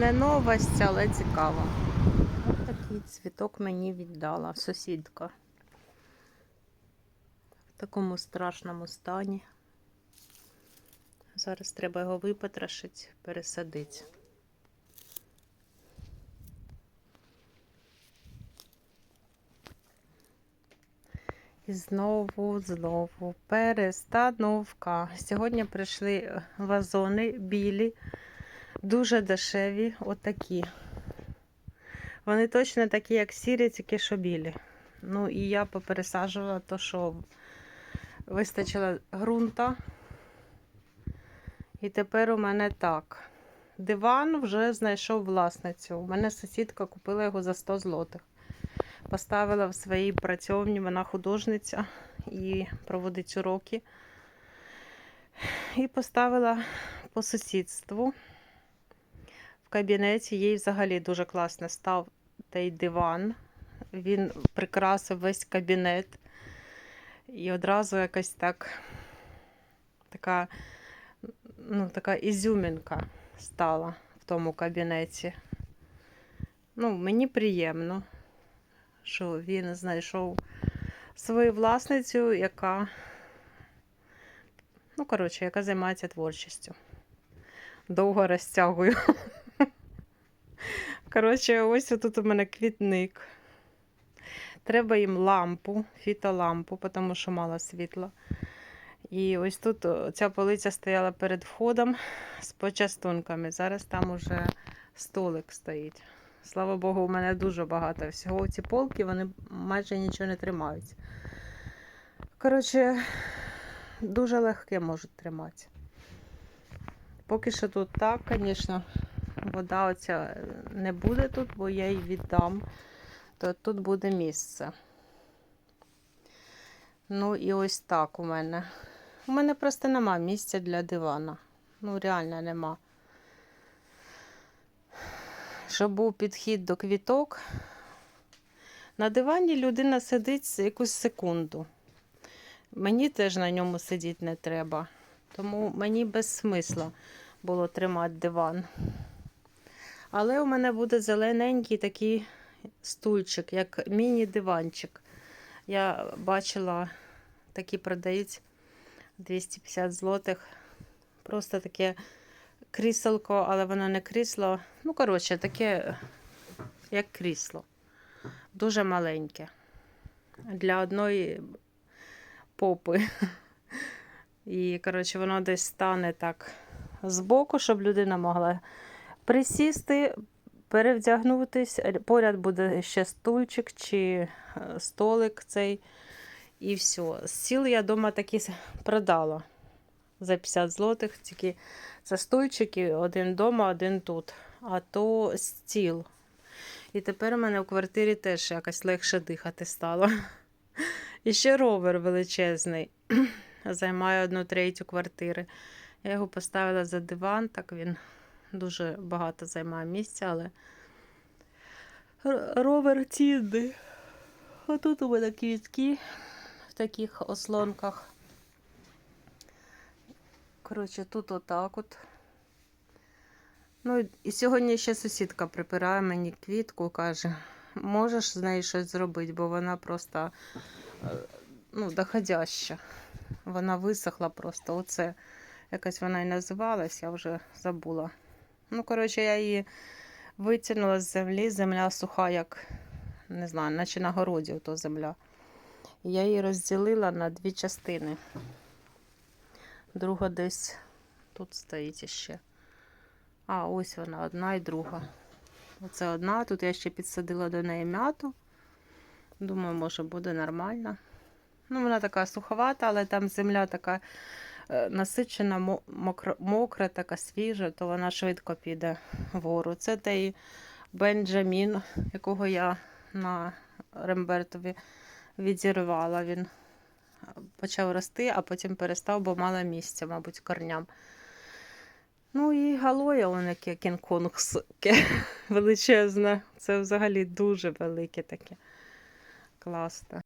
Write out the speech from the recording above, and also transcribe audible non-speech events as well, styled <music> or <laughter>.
Не новость, але цікаво. Ось такий цвіток мені віддала сусідка. В такому страшному стані. Зараз треба його випотрошити, пересадити. І знову, знову перестановка. Сьогодні прийшли вазони білі, дуже дешеві, отакі. Вони точно такі, як сірі, тільки що білі. Ну і я попересаджувала то, що вистачило ґрунта. І тепер у мене так. Диван вже знайшов власницю. У мене сусідка купила його за 100 злотих. Поставила в своїй працьовні, вона художниця і проводить уроки. І поставила по сусідству. Кабінеті їй взагалі дуже класно став той диван. Він прикрасив весь кабінет. І одразу якась так така, ну, така ізюмінка стала в тому кабінеті. Ну, мені приємно, що він знайшов свою власницю, яка, ну, коротше, яка займається творчістю. Довго розтягую. <laughs> Коротше, ось тут у мене квітник. Треба їм лампу, фітолампу, тому що мало світла. І ось тут ця полиця стояла перед входом з почастунками. Зараз там уже столик стоїть. Слава Богу, у мене дуже багато всього. Ці полки вони майже нічого не тримають. Коротше, дуже легке можуть тримати. Поки що тут так, звісно, вода оця не буде тут, бо я її віддам, то тут буде місце. Ну і ось так у мене. У мене просто нема місця для дивана. Ну, реально нема. Щоб був підхід до квіток. На дивані людина сидить якусь секунду. Мені теж на ньому сидіти не треба. Тому мені без смисла було тримати диван. Але у мене буде зелененький такий стульчик, як міні-диванчик. Я бачила, такі продають 250 злотих. Просто таке кріселко, але воно не крісло. Ну, коротше, таке, як крісло. Дуже маленьке. Для одної попи. І, коротше, воно десь стане так збоку, щоб людина могла присісти, перевдягнутись. Поряд буде ще стульчик чи е, столик цей. І все. Стіл я вдома такі продала за 50 злотих. Тільки це стульчики, один вдома, один тут. А то стіл. І тепер у мене в квартирі теж якось легше дихати стало. <laughs> І ще ровер величезний. <clears throat> Займає одну третю квартири. Я його поставила за диван, так він дуже багато займає місця, але ровер цінний. А тут у мене квітки в таких ослонках. Коротше, тут отак от. Ну, і сьогодні ще сусідка припирає мені квітку, каже, можеш з нею щось зробити, бо вона просто е, ну, доходяща. Вона висохла просто. Оце якась вона і називалась, я вже забула. Ну, коротше, я її витягнула з землі, земля суха, як не знаю, наче на городі ото земля. Я її розділила на дві частини. Друга десь тут стоїть іще. А, ось вона, одна і друга. Оце одна. Тут я ще підсадила до неї м'яту. Думаю, може буде нормально. Ну, вона така суховата, але там земля така насичена, мокра, така свіжа, то вона швидко піде вгору. Це той Бенджамін, якого я на Рембертові відірвала. Він почав рости, а потім перестав, бо мало місця, мабуть, корням. Ну і галоя, он яке кінг-конгське <laughs> величезне. Це взагалі дуже велике таке. Класне.